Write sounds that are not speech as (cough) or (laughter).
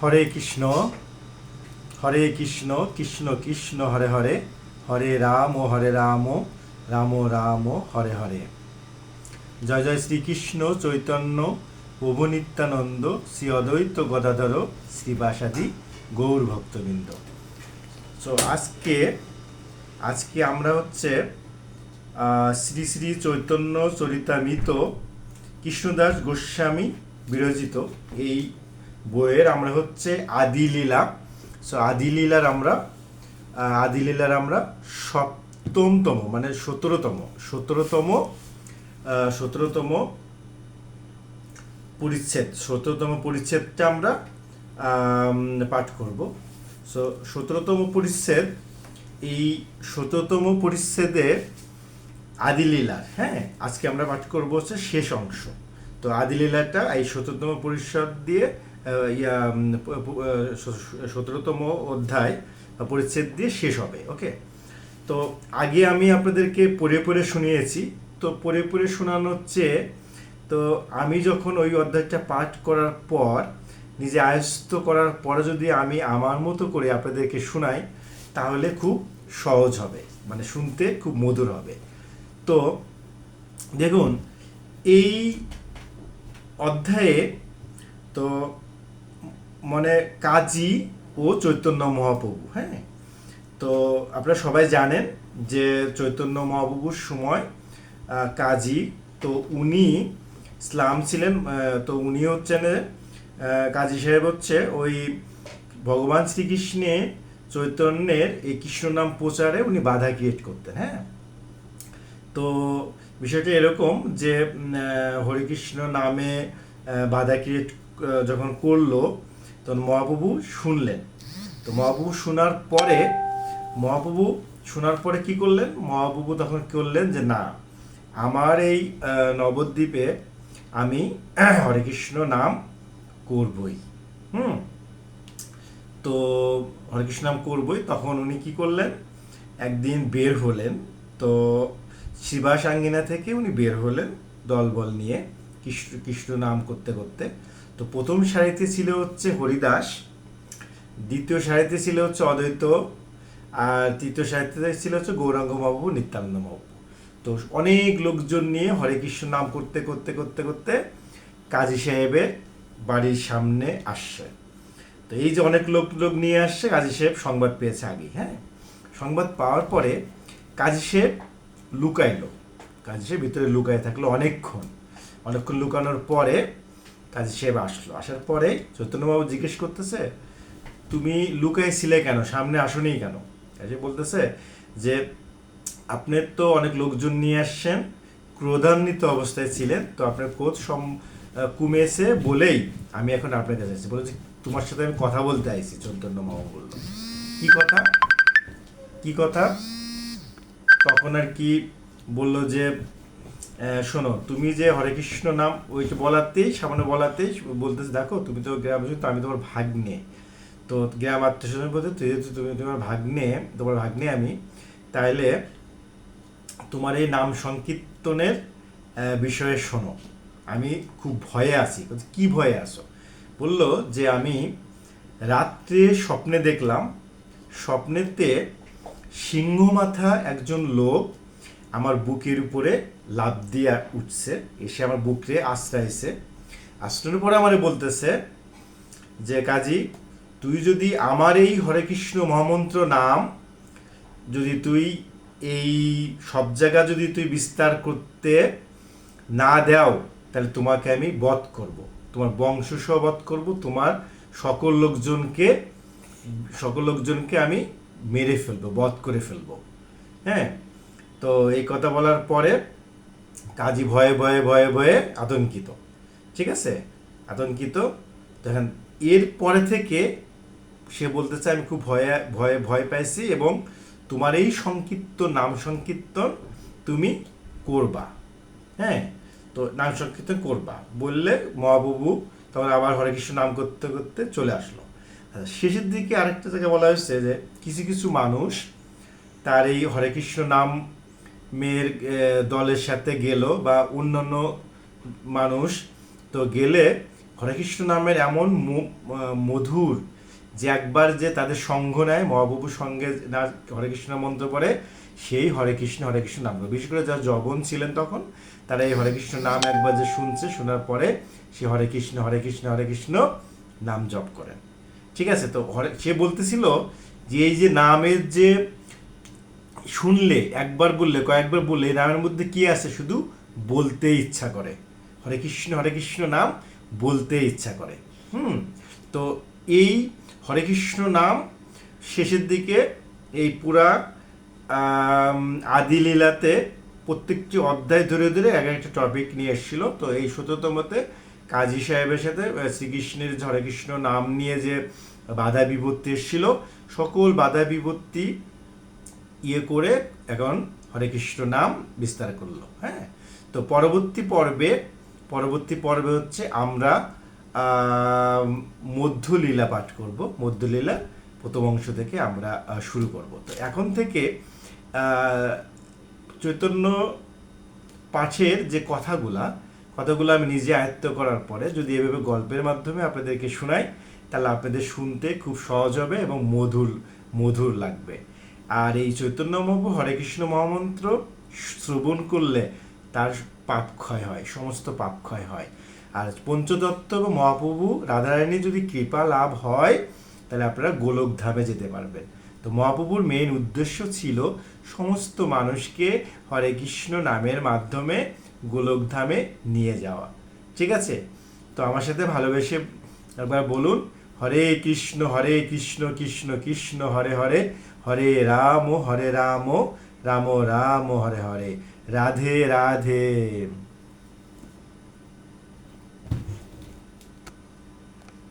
হরে কৃষ্ণ হরে কৃষ্ণ কৃষ্ণ কৃষ্ণ, হরে হরে হরে রাম ও হরে রাম রাম রাম, হরে হরে। জয় জয় শ্রীকৃষ্ণ চৈতন্য, প্রভু নিত্যানন্দ, শ্রী অদ্বৈত গদাধর শ্রীবাসাদি গৌর ভক্তবৃন্দ। তো আজকে আজকে আমরা হচ্ছে শ্রী শ্রী চৈতন্য চরিতামিত কৃষ্ণদাস গোস্বামী বিরচিত এই বইয়ের আমরা হচ্ছে আদিলীলা। সো আদিলীলার আমরা আদিলীলার আমরা সপ্তমতম মানে সতেরোতম সতেরোতম সতেরোতম পরিচ্ছেদ, সতেরোতম পরিচ্ছেদটা আমরা পাঠ করব। সো সতেরোতম পরিচ্ছেদ, এই সতেরোতম পরিচ্ছেদে আদিলীলার হ্যাঁ আজকে আমরা পাঠ করব হচ্ছে শেষ অংশ। তো আদিলীলাটা এই সতেরোতম পরিষদ দিয়ে ইয়া সতেরোতম অধ্যায় পরিচ্ছেদ দিয়ে শেষ হবে ওকে তো আগে আমি আপনাদেরকে পড়ে পড়ে শুনিয়েছি, তো পড়ে পড়ে শোনানোর চেয়ে, তো আমি যখন ওই অধ্যায়টা পাঠ করার পর, নিজে আয়স্ত করার পরে যদি আমি আমার মতো করে আপনাদেরকে শোনাই, তাহলে খুব সহজ হবে মানে শুনতে খুব মধুর হবে। তো দেখুন, এই অধ্যায়ে, তো মানে কাজী ও চৈতন্য মহাপ্রভু হ্যাঁ? তো আপনারা সবাই জানেন যে চৈতন্য মহাপ্রভুর সময় কাজী, তো উনি ইসলাম ছিলেন তো উনি হচ্ছেন কাজী সাহেব হচ্ছে ওই ভগবান শ্রীকৃষ্ণে চৈতন্যের এই কৃষ্ণ নাম প্রচারে উনি বাধা ক্রিয়েট করতেন হ্যাঁ? তো বিষয়টা এরকম যে হরিকৃষ্ণ নামে বাধা ক্রিয়েট যখন করল তখন মহাপ্রভু শুনলেন। তো মহাপ্রভু শোনার পরে, মহাপ্রভু শোনার পরে কি করলেন? মহাপ্রভু তখন করলেন যে, না, আমার এই নবদ্বীপে আমি (clears throat) হরে কৃষ্ণ নাম করবই। হুম? তো হরে কৃষ্ণ নাম করবই। তখন উনি কি করলেন? একদিন বের হলেন। তো শিবাস আঙ্গিনা থেকে উনি বের হলেন দলবল নিয়ে কৃষ্ণ কৃষ্ণ নাম করতে করতে। তো প্রথম সারিতে ছিল হচ্ছে হরিদাস, দ্বিতীয় সারিতে ছিল হচ্ছে অদ্বৈত, আর তৃতীয় সারিতে ছিল হচ্ছে গৌরাঙ্গ মহাপ্রভু নিত্যানন্দ মহাপ্রভু তো অনেক লোকজন নিয়ে হরে কৃষ্ণ নাম করতে করতে করতে করতে কাজী সাহেবের বাড়ির সামনে আসছে। তো এই যে অনেক লোক লোক নিয়ে আসছে, কাজী সাহেব সংবাদ পেয়েছে আগে হ্যাঁ? সংবাদ পাওয়ার পরে কাজী সাহেব লুকাইলো। কাজী সাহেব ভিতরে লুকায় থাকল অনেকক্ষণ। অনেকক্ষণ লুকানোর পরে কাজী সাহেব আসলো। আসার পরে চৈতন্যবাবু জিজ্ঞেস করতেছে, তুমি লুকাইছিলে কেন? সামনে আসনি কেন? কাজী বলতেছে যে আপনি তো অনেক লোকজন নিয়ে আসছেন, ক্রোধান্বিত অবস্থায় ছিলেন, তো আপনার ক্রোধ সম কমেছে বলেই আমি এখন আপনার কাছে এসেছি বলেছি, তোমার সাথে আমি কথা বলতে আইছি চৈতন্য মামা বলল। কি কথা? কি কথা? তখন আর কি বলল যে শোনো, তুমি যে হরে কৃষ্ণ নাম ওইটা বলাতেই, সামান্য বলাতেই বলতেছে, দেখো, তুমি তো গ্রাম তো আমি তোমার ভাগ্নে। তো গ্রাম আত্মীয় বলতে তুই যেহেতু তুমি তোমার ভাগ্নে তোমার ভাগ্নে আমি, তাইলে তোমার এই নাম সংকীর্তনের বিষয়ে শোনো। আমি খুব ভয়ে আছি কি ভয়ে আছো? বলল যে আমি রাত্রে স্বপ্নে দেখলাম, স্বপ্নেতে সিংহ মাথা একজন লোক আমার বুকের উপরে লাভ দিয়ে উঠছে। এসে আমার বুকে আশ্রয়ছে আশ্রয়ের পরে আমারে বলতেছে যে, কাজী, তুই যদি আমার এই হরে কৃষ্ণ মহামন্ত্র নাম, যদি তুই এই সব জায়গা যদি তুই বিস্তার করতে না দাও, তাহলে তোমাকে আমি বধ করব। তোমার বংশ সহ বধ করব। তোমার সকল লোকজনকে সকল লোকজনকে আমি মেরে ফেলব, বধ করে ফেলব। হ্যাঁ? তো এই কথা বলার পরে কাজী ভয়ে ভয়ে ভয়ে ভয়ে আতঙ্কিত। ঠিক আছে? আতঙ্কিত। দেখেন এর পরে থেকে সে বলতেছে আমি খুব ভয়ে ভয়ে ভয় পাইছি এবং তোমার এই সংকীর্তন নাম সংকীর্তন তুমি করবা। হ্যাঁ? তো নাম সংকীর্তন করবা। বললে মহাপ্রভু তখন আবার হরে কৃষ্ণ নাম করতে করতে চলে আসলো। আচ্ছা, শেষের দিকে আরেকটা জায়গায় বলা হয়েছে যে কিছু কিছু মানুষ তার এই হরে কৃষ্ণ নাম মেয়ের দলের সাথে গেল বা অন্যান্য মানুষ, তো গেলে হরে হরে কৃষ্ণ নামের এমন মধুর যে একবার যে তাদের সঙ্গ নেয়, মহাপ্রভুর সঙ্গে না হরে কৃষ্ণ মন্ত্র পড়ে, সেই হরে কৃষ্ণ হরে কৃষ্ণ নাম বিশেষ করে যারা জবন ছিলেন তখন, তারা এই হরে কৃষ্ণ নাম একবার যে শুনছে, শোনার পরে সে হরে কৃষ্ণ হরে কৃষ্ণ হরে কৃষ্ণ নাম জপ করেন। ঠিক আছে, তো হরে, সে বলতেছিল যে এই যে নামের যে শুনলে একবার বললে কয়েকবার বললে নামের মধ্যে কি আছে? শুধু বলতে ইচ্ছা করে। হরে কৃষ্ণ হরে কৃষ্ণ নাম বলতে ইচ্ছা করে। হুম? তো এই হরে কৃষ্ণ নাম শেষের দিকে এই পুরা আম, আদি লীলাতে প্রত্যেকটি অধ্যায় ধরে ধরে এক একটা টপিক নিয়ে এসেছিল। তো এই সত্যতমতে কাজী সাহেবের সাথে শ্রীকৃষ্ণের হরে কৃষ্ণ নাম নিয়ে যে বাধা বিপত্তি এসেছিল সকল বাধা বিপত্তি ইয়ে করে এখন হরে কৃষ্ণ নাম বিস্তার করল হ্যাঁ? তো পরবর্তী পর্বে পরবর্তী পর্বে হচ্ছে আমরা মধ্যলীলা পাঠ করব। মধ্যলীলা প্রথম অংশ থেকে আমরা শুরু করব। তো এখন থেকে চৈতন্য পাঠের যে কথাগুলা, কথাগুলো আমি নিজে আয়ত্ত করার পরে যদি এভাবে গল্পের মাধ্যমে আপনাদেরকে শোনাই, তাহলে আপনাদের শুনতে খুব সহজ হবে এবং মধুর মধুর লাগবে। আর এই চৈতন্য মহাপ্রভু হরে কৃষ্ণ মহামন্ত্র শ্রবণ করলে তার পাপ ক্ষয় হয়, সমস্ত পাপ ক্ষয় হয়। আর পঞ্চদত্ত এবং মহাপ্রভু রাধারানী যদি কৃপা লাভ হয়, তাহলে আপনারা গোলক ধামে যেতে পারবেন। তো মহাপ্রভুর মেইন উদ্দেশ্য ছিল সমস্ত মানুষকে হরে কৃষ্ণ নামের মাধ্যমে গোলকধামে নিয়ে যাওয়া। ঠিক আছে? তো আমার সাথে ভালোবেসে একবার বলুন, হরে কৃষ্ণ হরে কৃষ্ণ কৃষ্ণ কৃষ্ণ, হরে হরে হরে রাম হরে রাম রাম রাম হরে হরে রাধে রাধে